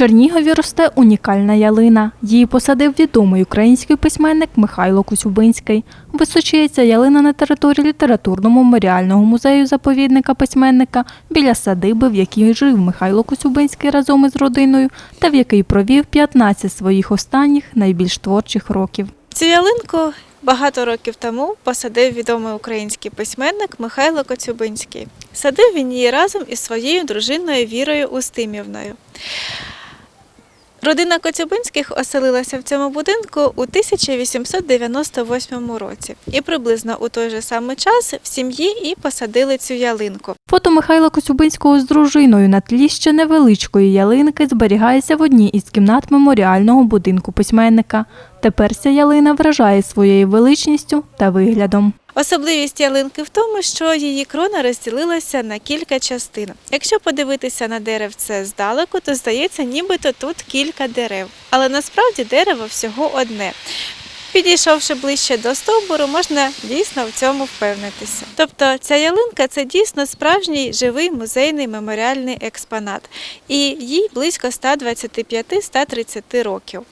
Чернігові росте унікальна ялина. Її посадив відомий український письменник Михайло Косюбинський. Височується ялина на території літературно-меморіального музею заповідника письменника біля садиби, в якій жив Михайло Косюбинський разом із родиною та в який провів 15 своїх останніх найбільш творчих років. Цю ялинку багато років тому посадив відомий український письменник Михайло Коцюбинський. Садив він її разом із своєю дружиною Вірою Устимівною. Родина Коцюбинських оселилася в цьому будинку у 1898 році. І приблизно у той же самий час в сім'ї і посадили цю ялинку. Фото Михайла Косюбинського з дружиною на тлі ще невеличкої ялинки зберігається в одній із кімнат меморіального будинку письменника. Тепер ця ялина вражає своєю величністю та виглядом. Особливість ялинки в тому, що її крона розділилася на кілька частин. Якщо подивитися на деревце здалеку, то здається, нібито тут кілька дерев. Але насправді дерево всього одне. Підійшовши ближче до стовбуру, можна дійсно в цьому впевнитися. Тобто ця ялинка це дійсно справжній живий музейний меморіальний експонат, і їй близько 125-130 років.